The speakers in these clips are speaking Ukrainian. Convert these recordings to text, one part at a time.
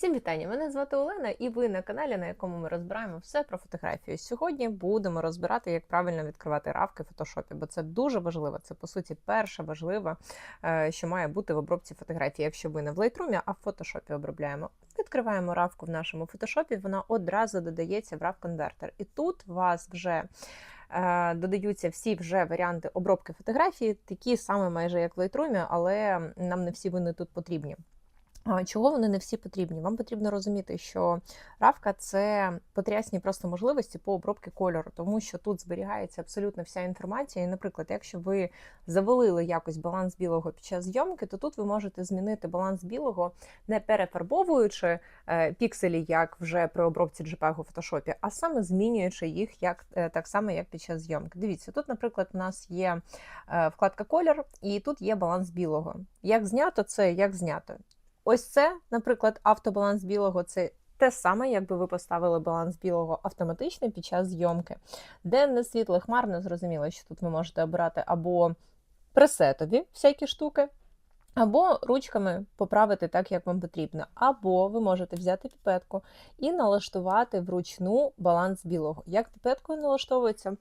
Всім вітання! Мене звати Олена, і ви на каналі, на якому ми розбираємо все про фотографію. Сьогодні будемо розбирати, як правильно відкривати равки в фотошопі, бо це дуже важливо. Це по суті перше важливе, е, що має бути в обробці фотографії. Якщо ви не в Lightroom, а в фотошопі обробляємо. Відкриваємо равку в нашому фотошопі, вона одразу додається в RAW конвертер. І тут вас вже. е, Додаються всі вже варіанти обробки фотографії, такі саме майже як в Lightroom, але нам не всі вони тут потрібні. Чого вони не всі потрібні? Вам потрібно розуміти, що равка це потрясні просто можливості по обробці кольору, тому що тут зберігається абсолютно вся інформація. І, наприклад, якщо ви завалили якось баланс білого під час зйомки, то тут ви можете змінити баланс білого, не перефарбовуючи е, пікселі, як вже при обробці JPEG у фотошопі, а саме змінюючи їх як е, так само, як під час зйомки. Дивіться, тут, наприклад, у нас є е, вкладка колір, і тут є баланс білого. Як знято це, як знято. Ось це, наприклад, автобаланс білого це те саме, якби ви поставили баланс білого автоматично під час зйомки. Денне світло, хмарне, зрозуміло, що тут ви можете обирати або пресетові всякі штуки, або ручками поправити так, як вам потрібно. Або ви можете взяти піпетку і налаштувати вручну баланс білого. Як піпеткою налаштовується?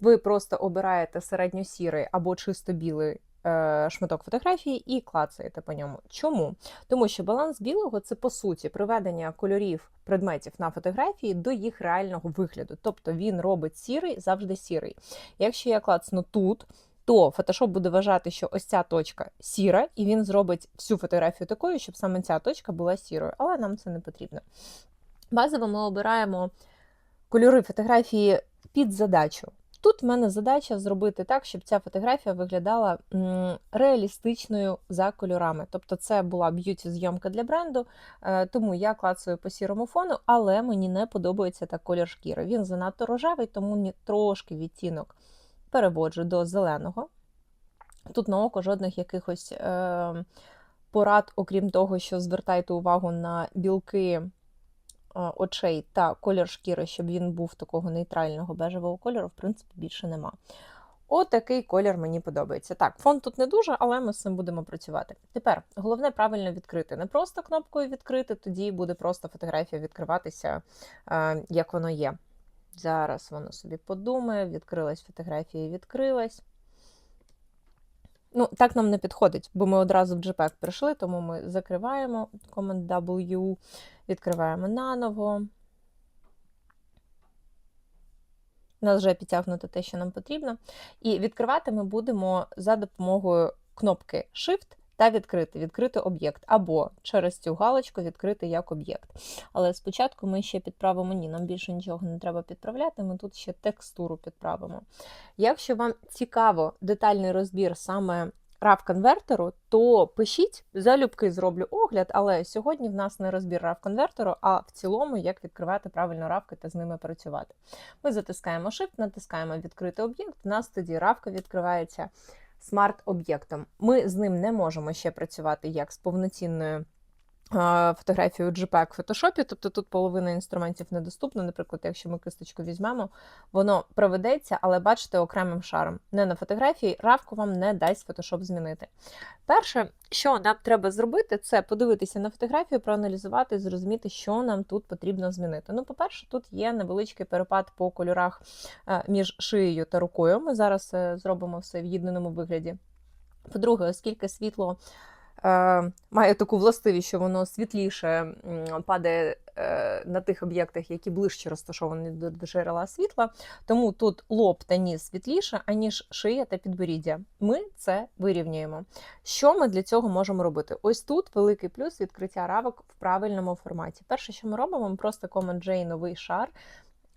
Ви просто обираєте середньосірий або чисто білий шматок фотографії і клацаєте по ньому. Чому? Тому що баланс білого це по суті приведення кольорів предметів на фотографії до їх реального вигляду. Тобто він робить сірий завжди сірий. Якщо я клацну тут. То Photoshop буде вважати, що ось ця точка сіра, і він зробить всю фотографію такою, щоб саме ця точка була сірою, але нам це не потрібно. Базово ми обираємо кольори фотографії під задачу. Тут в мене задача зробити так, щоб ця фотографія виглядала реалістичною за кольорами. Тобто це була б'юті-зйомка для бренду, е, тому я клацаю по сірому фону, але мені не подобається так колір шкіри. Він занадто рожевий, тому мені трошки відтінок переводжу до зеленого. Тут на око жодних якихось е, порад, окрім того, що звертайте увагу на білки очей та колір шкіри, щоб він був такого нейтрального бежевого кольору, в принципі, більше нема. Отакий колір мені подобається. Так, фон тут не дуже, але ми з цим будемо працювати. Тепер головне правильно відкрити. Не просто кнопкою відкрити, тоді буде просто фотографія відкриватися, е, як воно є. Зараз воно собі подумає, відкрилась фотографія відкрилась. Ну, так нам не підходить, бо ми одразу в JPEG прийшли, тому ми закриваємо Command W, відкриваємо наново. У нас вже підтягнуто те, що нам потрібно. І відкривати ми будемо за допомогою кнопки Shift та відкрити, відкрити об'єкт, або через цю галочку відкрити як об'єкт. Але спочатку ми ще підправимо ні, нам більше нічого не треба підправляти, ми тут ще текстуру підправимо. Якщо вам цікаво детальний розбір саме RAW конвертеру, то пишіть, залюбки зроблю огляд, але сьогодні в нас не розбір RAW конвертеру, а в цілому, як відкривати правильно равки та з ними працювати. Ми затискаємо Shift, натискаємо відкрити об'єкт, у нас тоді равка відкривається смарт-об'єктом. Ми з ним не можемо ще працювати як з повноцінною фотографію JPEG в Photoshop, тобто тут половина інструментів недоступна. Наприклад, якщо ми кисточку візьмемо, воно проведеться, але бачите, окремим шаром. Не на фотографії, равку вам не дасть Photoshop змінити. Перше, що нам треба зробити, це подивитися на фотографію, проаналізувати, зрозуміти, що нам тут потрібно змінити. Ну, по-перше, тут є невеличкий перепад по кольорах е, між шиєю та рукою. Ми зараз е, зробимо все в єдиному вигляді. По-друге, оскільки світло має таку властивість, що воно світліше падає е, на тих об'єктах, які ближче розташовані до джерела світла. Тому тут лоб та ніс світліше, аніж шия та підборіддя. Ми це вирівнюємо. Що ми для цього можемо робити? Ось тут великий плюс відкриття равок в правильному форматі. Перше, що ми робимо, ми просто Command-J новий шар.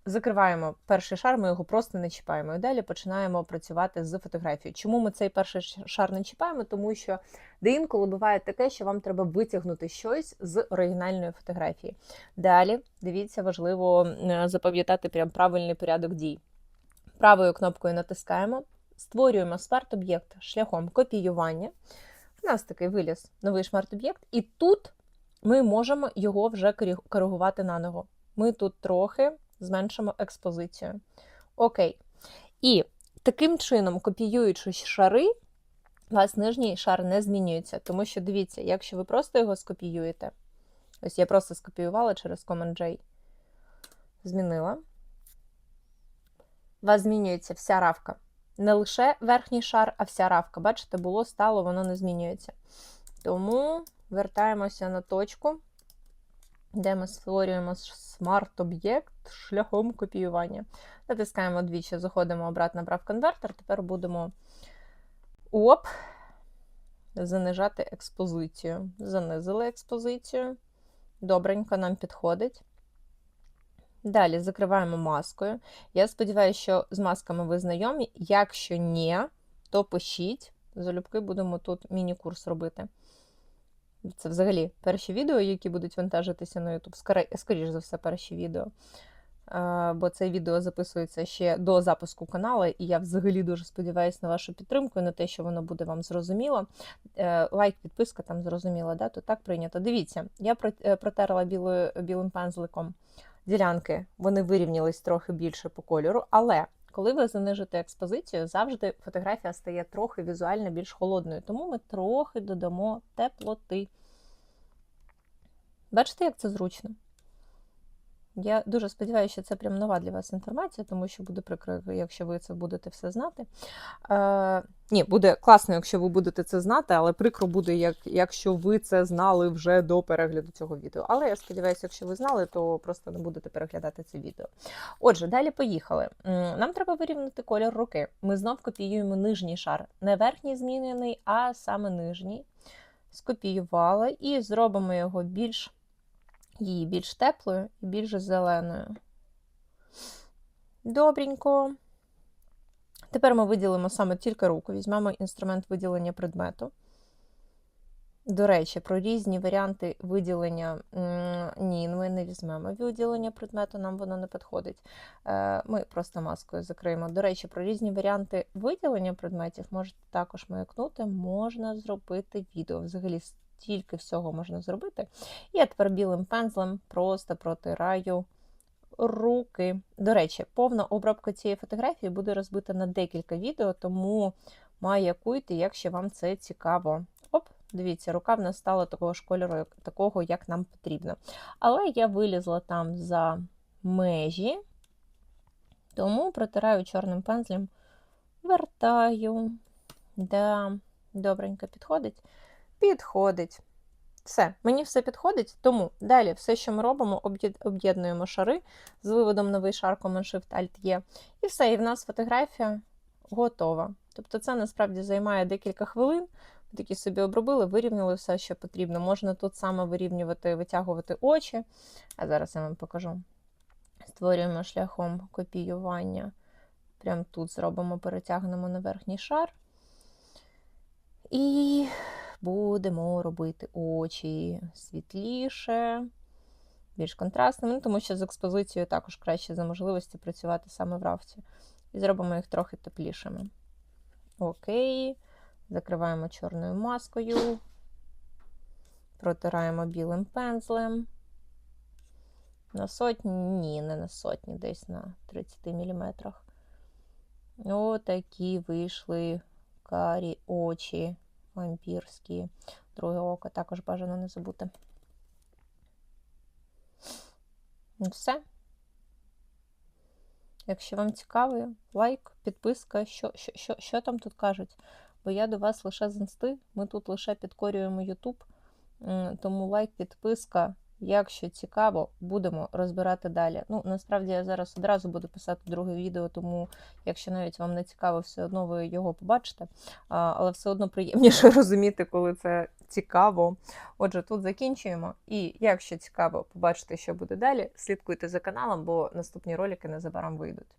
Закриваємо перший шар, ми його просто не чіпаємо. І далі починаємо працювати з фотографією. Чому ми цей перший шар не чіпаємо? Тому що деінколи буває таке, що вам треба витягнути щось з оригінальної фотографії. Далі, дивіться, важливо е, запам'ятати прям правильний порядок дій. Правою кнопкою натискаємо, створюємо смарт-об'єкт шляхом копіювання. У нас такий виліз новий смарт-об'єкт, і тут ми можемо його вже коригувати наново. Ми тут трохи зменшимо експозицію. Окей. І таким чином, копіюючи шари, у вас нижній шар не змінюється. Тому що, дивіться, якщо ви просто його скопіюєте, Ось я просто скопіювала через Command-J. Змінила. У вас змінюється вся равка. Не лише верхній шар, а вся равка. Бачите, було, стало, воно не змінюється. Тому вертаємося на точку, де ми створюємо смарт-об'єкт шляхом копіювання. Натискаємо двічі, заходимо обратно в конвертер. Тепер будемо оп, занижати експозицію. Занизили експозицію. Добренько нам підходить. Далі закриваємо маскою. Я сподіваюся, що з масками ви знайомі. Якщо ні, то пишіть. Залюбки будемо тут міні-курс робити. Це взагалі перші відео, які будуть вантажитися на YouTube. Скоріше за все, перші відео. Бо це відео записується ще до запуску каналу, і я взагалі дуже сподіваюся на вашу підтримку і на те, що воно буде вам зрозуміло. Е, лайк, підписка там зрозуміла, да? то так прийнято. Дивіться, я е, протерла білою, білим пензликом ділянки, вони вирівнялись трохи більше по кольору, але коли ви занижите експозицію, завжди фотографія стає трохи візуально більш холодною, тому ми трохи додамо теплоти. Бачите, як це зручно? Я дуже сподіваюся, що це прям нова для вас інформація, тому що буде прикро, якщо ви це будете все знати. Е, Ні, буде класно, якщо ви будете це знати, але прикро буде, як, якщо ви це знали вже до перегляду цього відео. Але я сподіваюся, якщо ви знали, то просто не будете переглядати це відео. Отже, далі поїхали. Нам треба вирівняти колір руки. Ми знов копіюємо нижній шар. Не верхній змінений, а саме нижній. Скопіювала і зробимо його більш її більш теплою і більш зеленою. Добренько. Тепер ми виділимо саме тільки руку, візьмемо інструмент виділення предмету. До речі, про різні варіанти виділення ні, ми не візьмемо виділення предмету, нам воно не підходить. Е, ми просто маскою закриємо. До речі, про різні варіанти виділення предметів можете також маякнути, можна зробити відео. Взагалі, стільки всього можна зробити. І я тепер білим пензлем просто протираю руки. До речі, повна обробка цієї фотографії буде розбита на декілька відео, тому маякуйте, якщо вам це цікаво. Оп, дивіться, рука в нас стала такого ж кольору, такого, як нам потрібно. Але я вилізла там за межі, тому протираю чорним пензлем, вертаю. Да, Добренько підходить підходить. Все, мені все підходить, тому далі все, що ми робимо, об'єднуємо шари з виводом новий шар Command-Shift Alt-E. І все, і в нас фотографія готова. Тобто це насправді займає декілька хвилин. Такі собі обробили, вирівняли все, що потрібно. Можна тут саме вирівнювати, витягувати очі. А зараз я вам покажу. Створюємо шляхом копіювання. Прямо тут зробимо, перетягнемо на верхній шар. І будемо робити очі світліше, більш контрастними, ну, тому що з експозицією також краще за можливості працювати саме в рафті. І зробимо їх трохи теплішими. Окей. Закриваємо чорною маскою, протираємо білим пензлем. На сотні, ні, не на сотні, десь на 30 мм. Отакі вийшли карі очі вампірські. Друге око також бажано не забути. Ну, все. Якщо вам цікаво, лайк, підписка, що що, що, що там тут кажуть. Бо я до вас лише з інсти, ми тут лише підкорюємо YouTube, тому лайк, підписка. Якщо цікаво, будемо розбирати далі. Ну, насправді я зараз одразу буду писати друге відео, тому якщо навіть вам не цікаво, все одно ви його побачите. Але все одно приємніше розуміти, коли це цікаво. Отже, тут закінчуємо. І якщо цікаво побачити, що буде далі, слідкуйте за каналом, бо наступні ролики незабаром вийдуть.